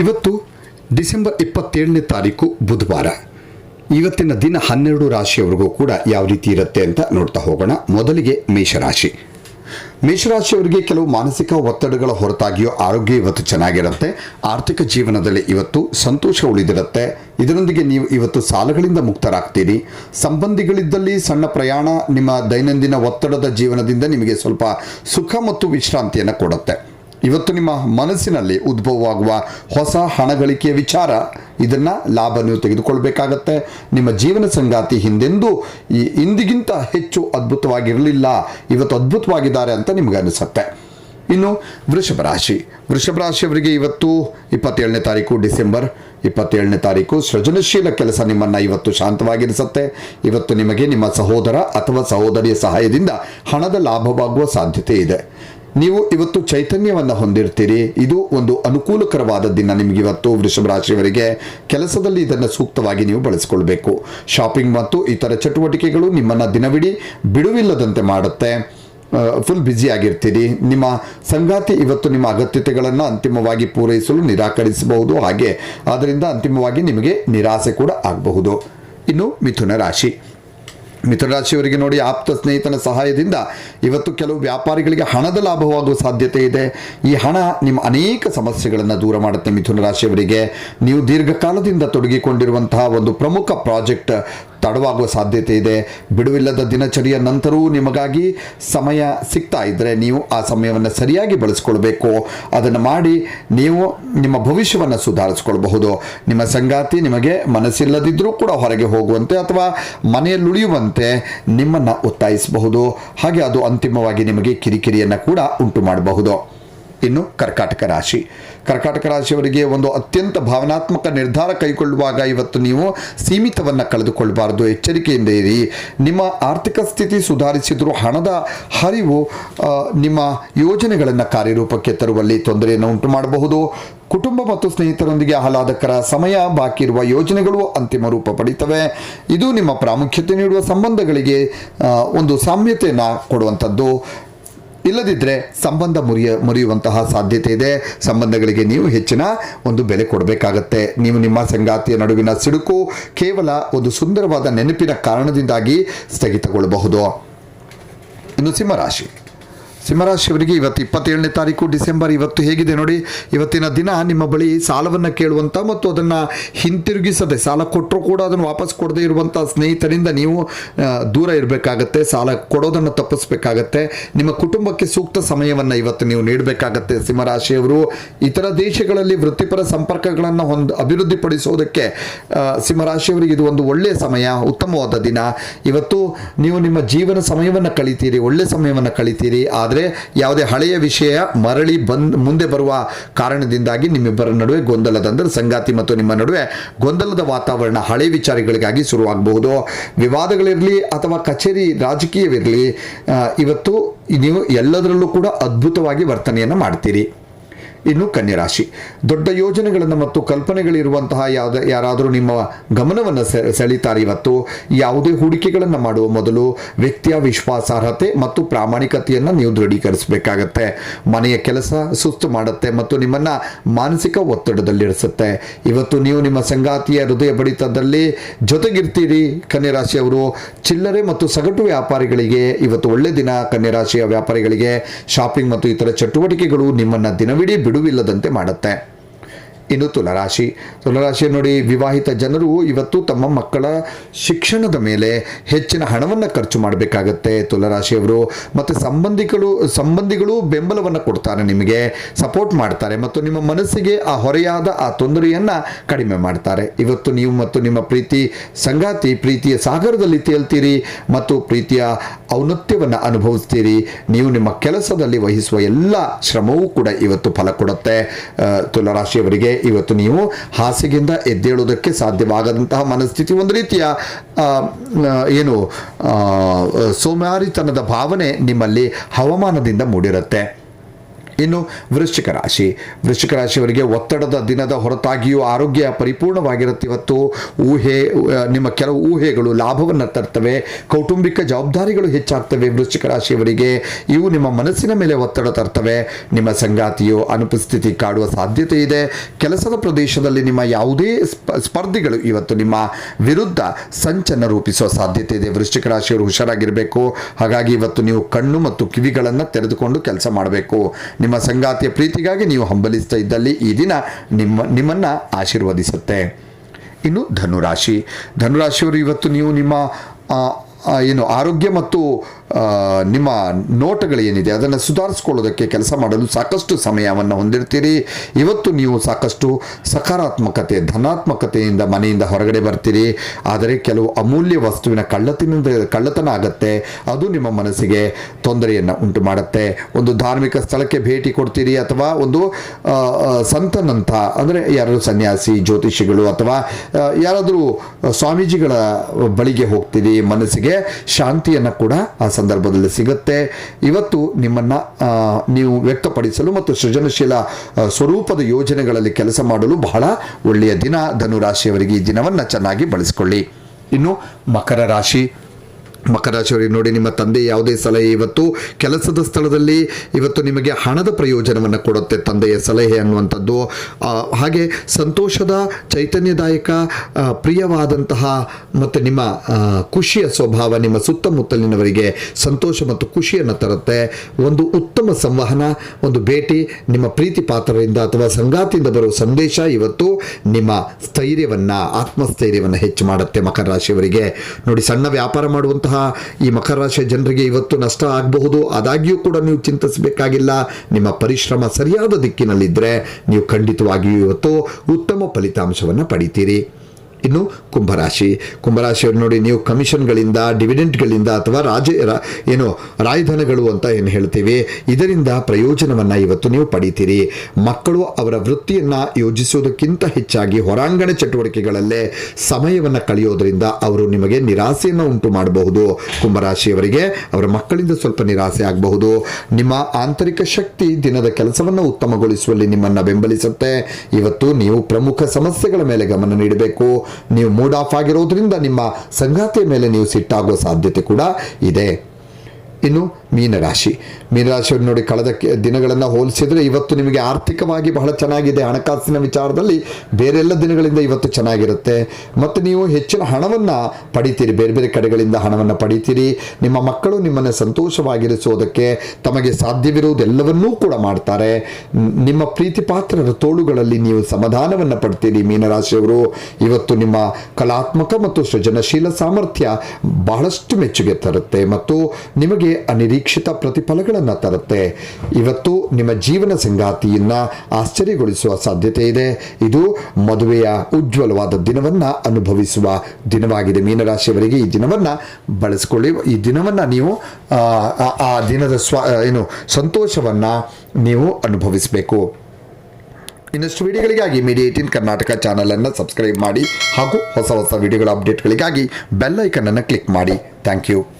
ಇವತ್ತು ಡಿಸೆಂಬರ್ ಇಪ್ಪತ್ತೇಳನೇ ತಾರೀಕು ಬುಧವಾರ. ಇವತ್ತಿನ ದಿನ ಹನ್ನೆರಡು ರಾಶಿಯವರೆಗೂ ಕೂಡ ಯಾವ ರೀತಿ ಇರುತ್ತೆ ಅಂತ ನೋಡ್ತಾ ಹೋಗೋಣ. ಮೊದಲಿಗೆ ಮೇಷರಾಶಿ. ಮೇಷರಾಶಿಯವರಿಗೆ ಕೆಲವು ಮಾನಸಿಕ ಒತ್ತಡಗಳ ಹೊರತಾಗಿಯೂ ಆರೋಗ್ಯ ಇವತ್ತು ಚೆನ್ನಾಗಿರುತ್ತೆ. ಆರ್ಥಿಕ ಜೀವನದಲ್ಲಿ ಇವತ್ತು ಸಂತೋಷ ಉಳಿದಿರುತ್ತೆ. ಇದರೊಂದಿಗೆ ನೀವು ಇವತ್ತು ಸಾಲಗಳಿಂದ ಮುಕ್ತರಾಗ್ತೀರಿ. ಸಂಬಂಧಿಗಳಿದ್ದಲ್ಲಿ ಸಣ್ಣ ಪ್ರಯಾಣ ನಿಮ್ಮ ದೈನಂದಿನ ಒತ್ತಡದ ಜೀವನದಿಂದ ನಿಮಗೆ ಸ್ವಲ್ಪ ಸುಖ ಮತ್ತು ವಿಶ್ರಾಂತಿಯನ್ನು ಕೊಡುತ್ತೆ. ಇವತ್ತು ನಿಮ್ಮ ಮನಸ್ಸಿನಲ್ಲಿ ಉದ್ಭವವಾಗುವ ಹೊಸ ಹಣ ಗಳಿಕೆಯ ವಿಚಾರ, ಇದನ್ನ ಲಾಭ ನೀವು ತೆಗೆದುಕೊಳ್ಬೇಕಾಗತ್ತೆ. ನಿಮ್ಮ ಜೀವನ ಸಂಗಾತಿ ಹಿಂದೆಂದೂ ಈ ಇಂದಿಗಿಂತ ಹೆಚ್ಚು ಅದ್ಭುತವಾಗಿರಲಿಲ್ಲ, ಇವತ್ತು ಅದ್ಭುತವಾಗಿದ್ದಾರೆ ಅಂತ ನಿಮ್ಗೆ ಅನಿಸುತ್ತೆ. ಇನ್ನು ವೃಷಭ ರಾಶಿ. ವೃಷಭ ರಾಶಿಯವರಿಗೆ ಇವತ್ತು ಇಪ್ಪತ್ತೇಳನೇ ತಾರೀಕು ಡಿಸೆಂಬರ್, ಇಪ್ಪತ್ತೇಳನೇ ತಾರೀಕು ಸೃಜನಶೀಲ ಕೆಲಸ ನಿಮ್ಮನ್ನು ಇವತ್ತು ಶಾಂತವಾಗಿರಿಸುತ್ತೆ. ಇವತ್ತು ನಿಮಗೆ ನಿಮ್ಮ ಸಹೋದರ ಅಥವಾ ಸಹೋದರಿಯ ಸಹಾಯದಿಂದ ಹಣದ ಲಾಭವಾಗುವ ಸಾಧ್ಯತೆ ಇದೆ. ನೀವು ಇವತ್ತು ಚೈತನ್ಯವನ್ನು ಹೊಂದಿರ್ತೀರಿ. ಇದು ಒಂದು ಅನುಕೂಲಕರವಾದ ದಿನ ನಿಮಗೆ ಇವತ್ತು ವೃಷಭ ರಾಶಿಯವರಿಗೆ ಕೆಲಸದಲ್ಲಿ ಇದನ್ನು ಸೂಕ್ತವಾಗಿ ನೀವು ಬಳಸಿಕೊಳ್ಬೇಕು. ಶಾಪಿಂಗ್ ಮತ್ತು ಇತರ ಚಟುವಟಿಕೆಗಳು ನಿಮ್ಮನ್ನು ದಿನವಿಡೀ ಬಿಡುವಿಲ್ಲದಂತೆ ಮಾಡುತ್ತೆ. ಫುಲ್ ಬ್ಯುಸಿ ಆಗಿರ್ತೀರಿ. ನಿಮ್ಮ ಸಂಗಾತಿ ಇವತ್ತು ನಿಮ್ಮ ಅಗತ್ಯತೆಗಳನ್ನು ಅಂತಿಮವಾಗಿ ಪೂರೈಸಲು ನಿರಾಕರಿಸಬಹುದು ಹಾಗೆ. ಆದ್ದರಿಂದ ಅಂತಿಮವಾಗಿ ನಿಮಗೆ ನಿರಾಸೆ ಕೂಡ ಆಗಬಹುದು. ಇನ್ನು ಮಿಥುನ ರಾಶಿ. ಮಿಥುನ ರಾಶಿಯವರಿಗೆ ನೋಡಿ ಆಪ್ತ ಸ್ನೇಹಿತನ ಸಹಾಯದಿಂದ ಇವತ್ತು ಕೆಲವು ವ್ಯಾಪಾರಿಗಳಿಗೆ ಹಣದ ಲಾಭವಾಗುವ ಸಾಧ್ಯತೆ ಇದೆ. ಈ ಹಣ ನಿಮ್ಮ ಅನೇಕ ಸಮಸ್ಯೆಗಳನ್ನು ದೂರ ಮಾಡುತ್ತೆ ಮಿಥುನ ರಾಶಿಯವರಿಗೆ ನೀವು ದೀರ್ಘಕಾಲದಿಂದ ತೊಡಗಿಕೊಂಡಿರುವಂತಹ ಒಂದು ಪ್ರಮುಖ ಪ್ರಾಜೆಕ್ಟ್ ತಡವಾಗುವ ಸಾಧ್ಯತೆ ಇದೆ. ಬಿಡುವಿಲ್ಲದ ದಿನಚರಿಯ ನಂತರವೂ ನಿಮಗಾಗಿ ಸಮಯ ಸಿಗ್ತಾ ಇದ್ದರೆ ನೀವು ಆ ಸಮಯವನ್ನು ಸರಿಯಾಗಿ ಬಳಸ್ಕೊಳ್ಬೇಕು. ಅದನ್ನು ಮಾಡಿ ನೀವು ನಿಮ್ಮ ಭವಿಷ್ಯವನ್ನು ಸುಧಾರಿಸ್ಕೊಳ್ಬಹುದು. ನಿಮ್ಮ ಸಂಗಾತಿ ನಿಮಗೆ ಮನಸ್ಸಿಲ್ಲದಿದ್ದರೂ ಕೂಡ ಹೊರಗೆ ಹೋಗುವಂತೆ ಅಥವಾ ಮನೆಯಲ್ಲಿ ಉಳಿಯುವಂತೆ ನಿಮ್ಮನ್ನು ಒತ್ತಾಯಿಸಬಹುದು. ಹಾಗೆ ಅದು ಅಂತಿಮವಾಗಿ ನಿಮಗೆ ಕಿರಿಕಿರಿಯನ್ನು ಕೂಡ ಉಂಟು ಮಾಡಬಹುದು. ಇನ್ನು ಕರ್ಕಾಟಕ ರಾಶಿ. ಕರ್ಕಾಟಕ ರಾಶಿಯವರಿಗೆ ಒಂದು ಅತ್ಯಂತ ಭಾವನಾತ್ಮಕ ನಿರ್ಧಾರ ಕೈಗೊಳ್ಳುವಾಗ ಇವತ್ತು ನೀವು ಸೀಮಿತವನ್ನು ಕಳೆದುಕೊಳ್ಳಬಾರದು ಎಚ್ಚರಿಕೆಯಿಂದ ಇರಿ. ನಿಮ್ಮ ಆರ್ಥಿಕ ಸ್ಥಿತಿ ಸುಧಾರಿಸಿದರೂ ಹಣದ ಹರಿವು ನಿಮ್ಮ ಯೋಜನೆಗಳನ್ನು ಕಾರ್ಯರೂಪಕ್ಕೆ ತರುವಲ್ಲಿ ತೊಂದರೆಯನ್ನು ಉಂಟು ಮಾಡಬಹುದು. ಕುಟುಂಬ ಮತ್ತು ಸ್ನೇಹಿತರೊಂದಿಗೆ ಆಹ್ಲಾದಕರ ಸಮಯ ಬಾಕಿ ಇರುವ ಯೋಜನೆಗಳು ಅಂತಿಮ ರೂಪ ಪಡೀತವೆ. ಇದು ನಿಮ್ಮ ಪ್ರಾಮುಖ್ಯತೆ ನೀಡುವ ಸಂಬಂಧಗಳಿಗೆ ಒಂದು ಸಾಮ್ಯತೆಯನ್ನು ಕೊಡುವಂಥದ್ದು. ಇಲ್ಲದಿದ್ದರೆ ಸಂಬಂಧ ಮುರಿಯ, ಮುರಿಯುವಂತಹ ಸಾಧ್ಯತೆ ಇದೆ. ಸಂಬಂಧಗಳಿಗೆ ನೀವು ಹೆಚ್ಚಿನ ಒಂದು ಬೆಲೆ ಕೊಡಬೇಕಾಗತ್ತೆ. ನೀವು ನಿಮ್ಮ ಸಂಗಾತಿಯ ನಡುವಿನ ಸಿಡುಕು ಕೇವಲ ಒಂದು ಸುಂದರವಾದ ನೆನಪಿನ ಕಾರಣದಿಂದಾಗಿ ಸ್ಥಗಿತಗೊಳ್ಳಬಹುದು. ಇನ್ನು ಸಿಂಹರಾಶಿ. ಸಿಂಹರಾಶಿಯವರಿಗೆ ಇವತ್ತು ಇಪ್ಪತ್ತೇಳನೇ ತಾರೀಕು, ಡಿಸೆಂಬರ್ ಇವತ್ತು ಹೇಗಿದೆ ನೋಡಿ. ಇವತ್ತಿನ ದಿನ ನಿಮ್ಮ ಬಳಿ ಸಾಲವನ್ನು ಕೇಳುವಂಥ ಮತ್ತು ಅದನ್ನು ಹಿಂತಿರುಗಿಸದೆ ಸಾಲ ಕೊಟ್ಟರೂ ಕೂಡ ಅದನ್ನು ವಾಪಸ್ ಕೊಡದೆ ಇರುವಂಥ ಸ್ನೇಹಿತರಿಂದ ನೀವು ದೂರ ಇರಬೇಕಾಗತ್ತೆ. ಸಾಲ ಕೊಡೋದನ್ನು ತಪ್ಪಿಸ್ಬೇಕಾಗತ್ತೆ. ನಿಮ್ಮ ಕುಟುಂಬಕ್ಕೆ ಸೂಕ್ತ ಸಮಯವನ್ನು ಇವತ್ತು ನೀವು ನೀಡಬೇಕಾಗತ್ತೆ. ಸಿಂಹರಾಶಿಯವರು ಇತರ ದೇಶಗಳಲ್ಲಿ ವೃತ್ತಿಪರ ಸಂಪರ್ಕಗಳನ್ನು ಹೊಂದ, ಅಭಿವೃದ್ಧಿಪಡಿಸೋದಕ್ಕೆ ಸಿಂಹರಾಶಿಯವರಿಗೆ ಇದು ಒಂದು ಒಳ್ಳೆಯ ಸಮಯ, ಉತ್ತಮವಾದ ದಿನ. ಇವತ್ತು ನೀವು ನಿಮ್ಮ ಜೀವನ ಸಮಯವನ್ನು ಕಳಿತೀರಿ ಒಳ್ಳೆಯ ಸಮಯವನ್ನು ಕಳಿತೀರಿ. ಆದರೆ ಯಾವುದೇ ಹಳೆಯ ವಿಷಯ ಮರಳಿ ಬಂದ್ ಮುಂದೆ ಬರುವ ಕಾರಣದಿಂದಾಗಿ ನಿಮ್ಮಿಬ್ಬರ ನಡುವೆ ಗೊಂದಲದ ಅಂದರೆ ಸಂಗಾತಿ ಮತ್ತು ನಿಮ್ಮ ನಡುವೆ ಗೊಂದಲದ ವಾತಾವರಣ ಹಳೆ ವಿಚಾರಗಳಿಗಾಗಿ ಶುರುವಾಗಬಹುದು. ವಿವಾದಗಳಿರಲಿ ಅಥವಾ ಕಚೇರಿ ರಾಜಕೀಯವಿರಲಿ ಇವತ್ತು ನೀವು ಎಲ್ಲದರಲ್ಲೂ ಕೂಡ ಅದ್ಭುತವಾಗಿ ವರ್ತನೆಯನ್ನು ಮಾಡ್ತೀರಿ. ಇನ್ನು ಕನ್ಯರಾಶಿ. ದೊಡ್ಡ ಯೋಜನೆಗಳನ್ನು ಮತ್ತು ಕಲ್ಪನೆಗಳಿರುವಂತಹ ಯಾವುದೇ ಯಾರಾದರೂ ನಿಮ್ಮ ಗಮನವನ್ನು ಸೆಳೀತಾರೆ ಇವತ್ತು. ಯಾವುದೇ ಹೂಡಿಕೆಗಳನ್ನು ಮಾಡುವ ಮೊದಲು ವ್ಯಕ್ತಿಯ ವಿಶ್ವಾಸಾರ್ಹತೆ ಮತ್ತು ಪ್ರಾಮಾಣಿಕತೆಯನ್ನು ನೀವು ದೃಢೀಕರಿಸಬೇಕಾಗತ್ತೆ. ಮನೆಯ ಕೆಲಸ ಸುಸ್ತು ಮಾಡುತ್ತೆ ಮತ್ತು ನಿಮ್ಮನ್ನು ಮಾನಸಿಕ ಒತ್ತಡದಲ್ಲಿರಿಸುತ್ತೆ ಇವತ್ತು ನೀವು ನಿಮ್ಮ ಸಂಗಾತಿಯ ಹೃದಯ ಬಡಿತದಲ್ಲಿ ಜೊತೆಗಿರ್ತೀರಿ ಕನ್ಯರಾಶಿಯವರು. ಚಿಲ್ಲರೆ ಮತ್ತು ಸಗಟು ವ್ಯಾಪಾರಿಗಳಿಗೆ ಇವತ್ತು ಒಳ್ಳೆ ದಿನ ಕನ್ಯರಾಶಿಯ ವ್ಯಾಪಾರಿಗಳಿಗೆ. ಶಾಪಿಂಗ್ ಮತ್ತು ಇತರ ಚಟುವಟಿಕೆಗಳು ನಿಮ್ಮನ್ನು ದಿನವಿಡೀ ಬಿಡುವಿಲ್ಲದಂತೆ ಮಾಡುತ್ತೆ. ಇನ್ನು ತುಲರಾಶಿ. ತುಲರಾಶಿ ನೋಡಿ, ವಿವಾಹಿತ ಜನರು ಇವತ್ತು ತಮ್ಮ ಮಕ್ಕಳ ಶಿಕ್ಷಣದ ಮೇಲೆ ಹೆಚ್ಚಿನ ಹಣವನ್ನು ಖರ್ಚು ಮಾಡಬೇಕಾಗತ್ತೆ ತುಲರಾಶಿಯವರು. ಮತ್ತು ಸಂಬಂಧಿಗಳು ಸಂಬಂಧಿಗಳು ಬೆಂಬಲವನ್ನು ಕೊಡ್ತಾರೆ ನಿಮಗೆ ಸಪೋರ್ಟ್ ಮಾಡ್ತಾರೆ ಮತ್ತು ನಿಮ್ಮ ಮನಸ್ಸಿಗೆ ಆ ಹೊರೆಯಾದ ಆ ತೊಂದರೆಯನ್ನು ಕಡಿಮೆ ಮಾಡ್ತಾರೆ. ಇವತ್ತು ನೀವು ಮತ್ತು ನಿಮ್ಮ ಪ್ರೀತಿ ಸಂಗಾತಿ, ಪ್ರೀತಿಯ ಸಾಗರದಲ್ಲಿ ತೇಲ್ತೀರಿ ಮತ್ತು ಪ್ರೀತಿಯ ಔನ್ನತ್ಯವನ್ನು ಅನುಭವಿಸ್ತೀರಿ. ನೀವು ನಿಮ್ಮ ಕೆಲಸದಲ್ಲಿ ವಹಿಸುವ ಎಲ್ಲ ಶ್ರಮವೂ ಕೂಡ ಇವತ್ತು ಫಲ ಕೊಡುತ್ತೆ. ತುಲಾರಾಶಿಯವರಿಗೆ ಇವತ್ತು ನೀವು ಹಾಸಿಗೆಯಿಂದ ಎದ್ದೇಳುವುದಕ್ಕೆ ಸಾಧ್ಯವಾಗದಂತಹ ಮನಸ್ಥಿತಿ ಒಂದು ರೀತಿಯ ಏನು ಸೋಮಾರಿತನದ ಭಾವನೆ ನಿಮ್ಮಲ್ಲಿ ಹವಾಮಾನದಿಂದ ಮೂಡಿರುತ್ತೆ. ಇನ್ನು ವೃಶ್ಚಿಕ ರಾಶಿ. ವೃಶ್ಚಿಕ ರಾಶಿಯವರಿಗೆ ಒತ್ತಡದ ದಿನದ ಹೊರತಾಗಿಯೂ ಆರೋಗ್ಯ ಪರಿಪೂರ್ಣವಾಗಿರುತ್ತೆ. ಇವತ್ತು ಊಹೆ ನಿಮ್ಮ ಕೆಲವು ಊಹೆಗಳು ಲಾಭವನ್ನು ತರ್ತವೆ. ಕೌಟುಂಬಿಕ ಜವಾಬ್ದಾರಿಗಳು ಹೆಚ್ಚಾಗ್ತವೆ ವೃಶ್ಚಿಕ ರಾಶಿಯವರಿಗೆ. ಇವು ನಿಮ್ಮ ಮನಸ್ಸಿನ ಮೇಲೆ ಒತ್ತಡ ತರ್ತವೆ. ನಿಮ್ಮ ಸಂಗಾತಿಯು ಅನುಪಸ್ಥಿತಿ ಕಾಡುವ ಸಾಧ್ಯತೆ ಇದೆ. ಕೆಲಸದ ಪ್ರದೇಶದಲ್ಲಿ ನಿಮ್ಮ ಯಾವುದೇ ಸ್ಪ, ಸ್ಪರ್ಧಿಗಳು ಇವತ್ತು ನಿಮ್ಮ ವಿರುದ್ಧ ಸಂಚನ್ನು ರೂಪಿಸುವ ಸಾಧ್ಯತೆ ಇದೆ. ವೃಶ್ಚಿಕ ರಾಶಿಯವರು ಹುಷಾರಾಗಿರಬೇಕು. ಹಾಗಾಗಿ ಇವತ್ತು ನೀವು ಕಣ್ಣು ಮತ್ತು ಕಿವಿಗಳನ್ನು ತೆರೆದುಕೊಂಡು ಕೆಲಸ ಮಾಡಬೇಕು. ನಿಮ್ಮ ಸಂಗಾತಿಯ ಪ್ರೀತಿಗಾಗಿ ನೀವು ಹಂಬಲಿಸ್ತಾ ಇದ್ದಲ್ಲಿ ಈ ದಿನ ನಿಮ್ಮ, ನಿಮ್ಮನ್ನು ಆಶೀರ್ವದಿಸುತ್ತೆ. ಇನ್ನು ಧನುರಾಶಿ. ಧನುರಾಶಿಯವರು ಇವತ್ತು ನೀವು ನಿಮ್ಮ ಏನು ಆರೋಗ್ಯ ಮತ್ತು ನಿಮ್ಮ ನೋಟಗಳೇನಿದೆ ಅದನ್ನು ಸುಧಾರಿಸ್ಕೊಳ್ಳೋದಕ್ಕೆ ಕೆಲಸ ಮಾಡಲು ಸಾಕಷ್ಟು ಸಮಯವನ್ನು ಹೊಂದಿರ್ತೀರಿ. ಇವತ್ತು ನೀವು ಸಾಕಷ್ಟು ಸಕಾರಾತ್ಮಕತೆ, ಧನಾತ್ಮಕತೆಯಿಂದ ಮನೆಯಿಂದ ಹೊರಗಡೆ ಬರ್ತೀರಿ. ಆದರೆ ಕೆಲವು ಅಮೂಲ್ಯ ವಸ್ತುವಿನ ಕಳ್ಳತನದ ಕಳ್ಳತನ ಆಗುತ್ತೆ. ಅದು ನಿಮ್ಮ ಮನಸ್ಸಿಗೆ ತೊಂದರೆಯನ್ನು ಉಂಟು ಮಾಡುತ್ತೆ. ಒಂದು ಧಾರ್ಮಿಕ ಸ್ಥಳಕ್ಕೆ ಭೇಟಿ ಕೊಡ್ತೀರಿ ಅಥವಾ ಒಂದು ಸಂತನಂತ, ಅಂದರೆ ಯಾರಾದರೂ ಸನ್ಯಾಸಿ, ಜ್ಯೋತಿಷಿಗಳು ಅಥವಾ ಯಾರಾದರೂ ಸ್ವಾಮೀಜಿಗಳ ಬಳಿಗೆ ಹೋಗ್ತೀರಿ. ಮನಸ್ಸಿಗೆ ಶಾಂತಿಯನ್ನು ಕೂಡ ಆ ಸಂದರ್ಭದಲ್ಲಿ ಸಿಗುತ್ತೆ. ಇವತ್ತು ನಿಮ್ಮನ್ನು ನೀವು ವ್ಯಕ್ತಪಡಿಸಲು ಮತ್ತು ಸೃಜನಶೀಲ ಸ್ವರೂಪದ ಯೋಜನೆಗಳಲ್ಲಿ ಕೆಲಸ ಮಾಡಲು ಬಹಳ ಒಳ್ಳೆಯ ದಿನ. ಧನುರಾಶಿಯವರಿಗೆ ಈ ದಿನವನ್ನು ಚೆನ್ನಾಗಿ ಬಳಸಿಕೊಳ್ಳಿ. ಇನ್ನು ಮಕರ ರಾಶಿ ಮಕರ ರಾಶಿಯವರಿಗೆ ನೋಡಿ, ನಿಮ್ಮ ತಂದೆ ಯಾವುದೇ ಸಲಹೆ ಇವತ್ತು ಕೆಲಸದ ಸ್ಥಳದಲ್ಲಿ ಇವತ್ತು ನಿಮಗೆ ಹಣದ ಪ್ರಯೋಜನವನ್ನು ಕೊಡುತ್ತೆ ತಂದೆಯ ಸಲಹೆ ಅನ್ನುವಂಥದ್ದು. ಹಾಗೆ ಸಂತೋಷದ, ಚೈತನ್ಯದಾಯಕ ಪ್ರಿಯವಾದಂತಹ ಮತ್ತು ನಿಮ್ಮ ಖುಷಿಯ ಸ್ವಭಾವ ನಿಮ್ಮ ಸುತ್ತಮುತ್ತಲಿನವರಿಗೆ ಸಂತೋಷ ಮತ್ತು ಖುಷಿಯನ್ನು ತರುತ್ತೆ. ಒಂದು ಉತ್ತಮ ಸಂವಹನ, ಒಂದು ಭೇಟಿ, ನಿಮ್ಮ ಪ್ರೀತಿ ಪಾತ್ರರಿಂದ ಅಥವಾ ಸಂಗಾತಿಯಿಂದ ಬರುವ ಸಂದೇಶ ಇವತ್ತು ನಿಮ್ಮ ಸ್ಥೈರ್ಯವನ್ನು, ಆತ್ಮಸ್ಥೈರ್ಯವನ್ನು ಹೆಚ್ಚು ಮಾಡುತ್ತೆ ಮಕರ ರಾಶಿಯವರಿಗೆ. ನೋಡಿ, ಸಣ್ಣ ವ್ಯಾಪಾರ ಮಾಡುವಂತಹ ಈ ಮಕರ ರಾಶಿಯ ಜನರಿಗೆ ಇವತ್ತು ನಷ್ಟ ಆಗಬಹುದು. ಆದಾಗ್ಯೂ ಕೂಡ ನೀವು ಚಿಂತಿಸಬೇಕಾಗಿಲ್ಲ. ನಿಮ್ಮ ಪರಿಶ್ರಮ ಸರಿಯಾದ ದಿಕ್ಕಿನಲ್ಲಿದ್ದರೆ ನೀವು ಖಂಡಿತವಾಗಿಯೂ ಇವತ್ತು ಉತ್ತಮ ಫಲಿತಾಂಶವನ್ನು ಪಡಿತೀರಿ. ಇನ್ನು ಕುಂಭರಾಶಿ. ಕುಂಭರಾಶಿಯವರು ನೋಡಿ, ನೀವು ಕಮಿಷನ್ಗಳಿಂದ, ಡಿವಿಡೆಂಟ್ಗಳಿಂದ ಅಥವಾ ರಾಜ ಏನು ರಾಯಧನಗಳು ಅಂತ ಏನು ಹೇಳ್ತೀವಿ, ಇದರಿಂದ ಪ್ರಯೋಜನವನ್ನು ಇವತ್ತು ನೀವು ಪಡಿತೀರಿ. ಮಕ್ಕಳು ಅವರ ವೃತ್ತಿಯನ್ನು ಯೋಜಿಸುವುದಕ್ಕಿಂತ ಹೆಚ್ಚಾಗಿ ಹೊರಾಂಗಣ ಚಟುವಟಿಕೆಗಳಲ್ಲೇ ಸಮಯವನ್ನು ಕಳೆಯೋದ್ರಿಂದ ಅವರು ನಿಮಗೆ ನಿರಾಸೆಯನ್ನು ಉಂಟು ಮಾಡಬಹುದು. ಕುಂಭರಾಶಿಯವರಿಗೆ ಅವರ ಮಕ್ಕಳಿಂದ ಸ್ವಲ್ಪ ನಿರಾಸೆ ಆಗಬಹುದು. ನಿಮ್ಮ ಆಂತರಿಕ ಶಕ್ತಿ ದಿನದ ಕೆಲಸವನ್ನು ಉತ್ತಮಗೊಳಿಸುವಲ್ಲಿ ನಿಮ್ಮನ್ನು ಬೆಂಬಲಿಸುತ್ತೆ. ಇವತ್ತು ನೀವು ಪ್ರಮುಖ ಸಮಸ್ಯೆಗಳ ಮೇಲೆ ಗಮನ ನೀಡಬೇಕು. ನೀವು ಮೂಡ್ ಆಫ್ ಆಗಿರೋದ್ರಿಂದ ನಿಮ್ಮ ಸಂಗಾತಿಯ ಮೇಲೆ ನೀವು ಸಿಟ್ಟಾಗುವ ಸಾಧ್ಯತೆ ಕೂಡ ಇದೆ. ಇನ್ನು ಮೀನರಾಶಿ. ಮೀನರಾಶಿಯವರು ನೋಡಿ ಕಳೆದ ದಿನಗಳನ್ನು ಹೋಲಿಸಿದರೆ ಇವತ್ತು ನಿಮಗೆ ಆರ್ಥಿಕವಾಗಿ ಬಹಳ ಚೆನ್ನಾಗಿದೆ. ಹಣಕಾಸಿನ ವಿಚಾರದಲ್ಲಿ ಬೇರೆಲ್ಲ ದಿನಗಳಿಂದ ಇವತ್ತು ಚೆನ್ನಾಗಿರುತ್ತೆ. ಮತ್ತು ನೀವು ಹೆಚ್ಚಿನ ಹಣವನ್ನು ಪಡಿತೀರಿ. ಬೇರೆ ಬೇರೆ ಕಡೆಗಳಿಂದ ಹಣವನ್ನು ಪಡಿತೀರಿ. ನಿಮ್ಮ ಮಕ್ಕಳು ನಿಮ್ಮನ್ನು ಸಂತೋಷವಾಗಿರಿಸುವುದಕ್ಕೆ ತಮಗೆ ಸಾಧ್ಯವಿರುವುದೆಲ್ಲವನ್ನೂ ಕೂಡ ಮಾಡ್ತಾರೆ. ನಿಮ್ಮ ಪ್ರೀತಿ ಪಾತ್ರರ ತೋಳುಗಳಲ್ಲಿ ನೀವು ಸಮಾಧಾನವನ್ನು ಪಡ್ತೀರಿ ಮೀನರಾಶಿಯವರು. ಇವತ್ತು ನಿಮ್ಮ ಕಲಾತ್ಮಕ ಮತ್ತು ಸೃಜನಶೀಲ ಸಾಮರ್ಥ್ಯ ಬಹಳಷ್ಟು ಮೆಚ್ಚುಗೆ ತರುತ್ತೆ. ಮತ್ತು ನಿಮಗೆ ಅನಿರೀಕ್ಷಿತ ಪ್ರತಿಫಲಗಳನ್ನು ತರುತ್ತೆ. ಇವತ್ತು ನಿಮ್ಮ ಜೀವನ ಸಂಗಾತಿಯನ್ನ ಆಶ್ಚರ್ಯಗೊಳಿಸುವ ಸಾಧ್ಯತೆ ಇದೆ. ಇದು ಮದುವೆಯ ಉಜ್ವಲವಾದ ದಿನವನ್ನು ಅನುಭವಿಸುವ ದಿನವಾಗಿದೆ. ಮೀನರಾಶಿಯವರಿಗೆ ಈ ದಿನವನ್ನು ಬಳಸಿಕೊಳ್ಳಿ. ಈ ದಿನವನ್ನು ನೀವು ಆ, ದಿನದ ಸ್ವ ಏನು ಸಂತೋಷವನ್ನು ನೀವು ಅನುಭವಿಸಬೇಕು. ಇನ್ನಷ್ಟು ವಿಡಿಯೋಗಳಿಗಾಗಿ ಮೀಡಿಯಾ ಏಟೀನ್ ಕರ್ನಾಟಕ ಚಾನಲನ್ನು ಸಬ್ಸ್ಕ್ರೈಬ್ ಮಾಡಿ ಹಾಗೂ ಹೊಸ ಹೊಸ ವಿಡಿಯೋಗಳ ಅಪ್ಡೇಟ್ಗಳಿಗಾಗಿ ಬೆಲ್ ಐಕನನ್ನು ಕ್ಲಿಕ್ ಮಾಡಿ. Thank you